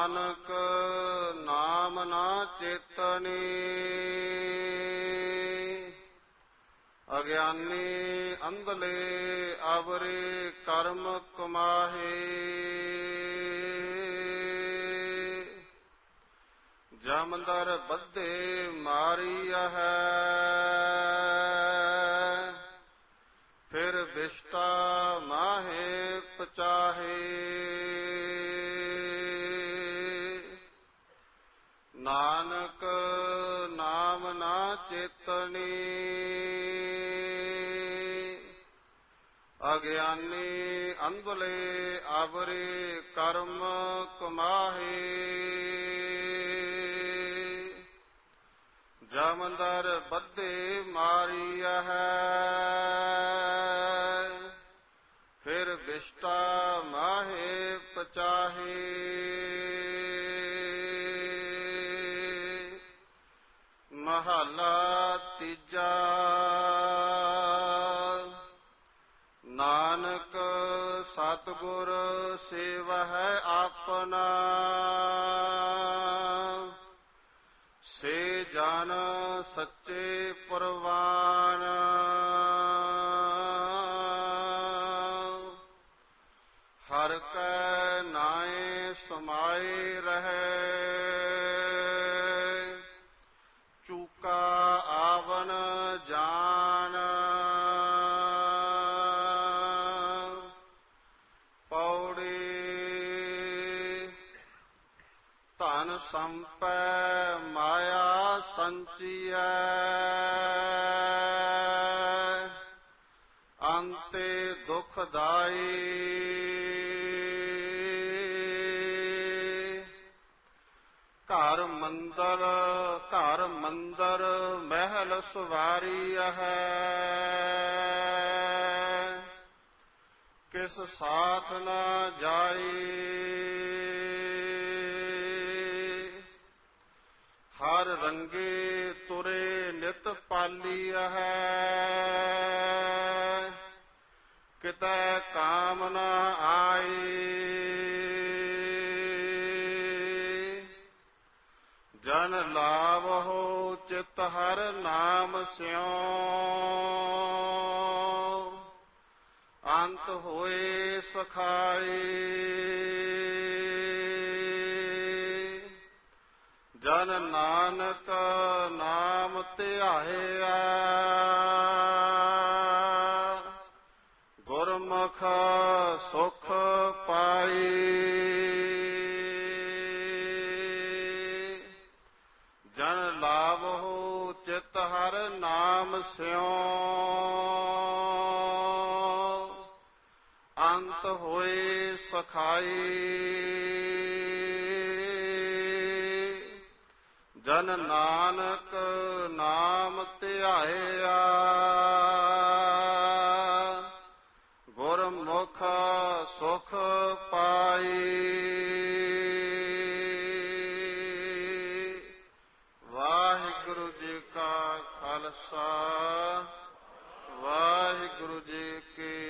ਨਾਨਕ ਨਾਮ ਨਾ ਚੇਤਨੀ। ਅਗਿਆਨੀ ਅੰਧਲੇ ਅਵਰੇ ਕਰਮ ਕਮਾਹੇ। ਜਮਦਰ ਬੱਧੇ ਮਾਰੀਆ ਹੈ ਫਿਰ ਵਿਸ਼ਟਾ ਮਾਹੇ ਪਚਾਹੇ। ਨਾਨਕ ਨਾਮ ਨਾ ਚੇਤਨੀ। ਅਗਿਆਨੀ ਅੰਧਲੇ ਆਵਰੇ ਕਰਮ ਕਮਾਹੇ। ਜਮੰਦਰ ਬੱਧੇ ਮਾਰੀਆ ਹੈ ਫਿਰ ਵਿਸ਼ਟਾ ਮਾਹੇ ਪਚਾਹੇ। ਮਹਲਾ ਤੀਜਾ। ਨਾਨਕ ਸਤਿਗੁਰ ਸੇਵਾ ਹੈ ਆਪਣਾ। ਸੇ ਜਨ ਸੱਚੇ ਪਰਵਾਨ। ਹਰ ਕੈ ਨਾਏ ਸਮਾਏ ਰਹੇ। ਧਨ ਸੰਪੈ ਮਾਇਆ ਸੰਚੀਐ। ਅੰਤੇ ਦੁਖਦਾਈ ਘਰ ਮੰਦਰ ਘਰ ਮੰਦਰ ਮਹਿਲ ਸਵਾਰੀ ਹੈ ਕਿਸ ਸਾਥ ਨਾ ਜਾਈ। ਹਰ ਰੰਗੇ ਤੁਰੇ ਨਿਤ ਪਾਲੀ ਹੈ ਕਿਤੈ ਕਾਮ ਨ ਆਈ ਜਨ ਲਾਵਹੁ ਚਿਤ ਹਰ ਨਾਮ ਸਿਉ। ਅੰਤ ਹੋਏ ਸਖਾਈ ਜਨ ਨਾਨਕ ਨਾਮ ਧਿਆਇਆ। ਗੁਰਮੁਖ ਸੁਖ ਪਾਈ। ਜਨ ਲਾਵਹੁ ਚਿਤ ਹਰ ਨਾਮ ਸਿਉ। ਅੰਤ ਹੋਏ ਸਖਾਈ। ਜਨ ਨਾਨਕ ਨਾਮ ਧਿਆਇਆ। ਗੁਰਮੁਖ ਸੁਖ ਪਾਈ। ਵਾਹਿਗੁਰੂ ਜੀ ਕਾ ਖਾਲਸਾ। ਵਾਹਿਗੁਰੂ ਜੀ ਕੀ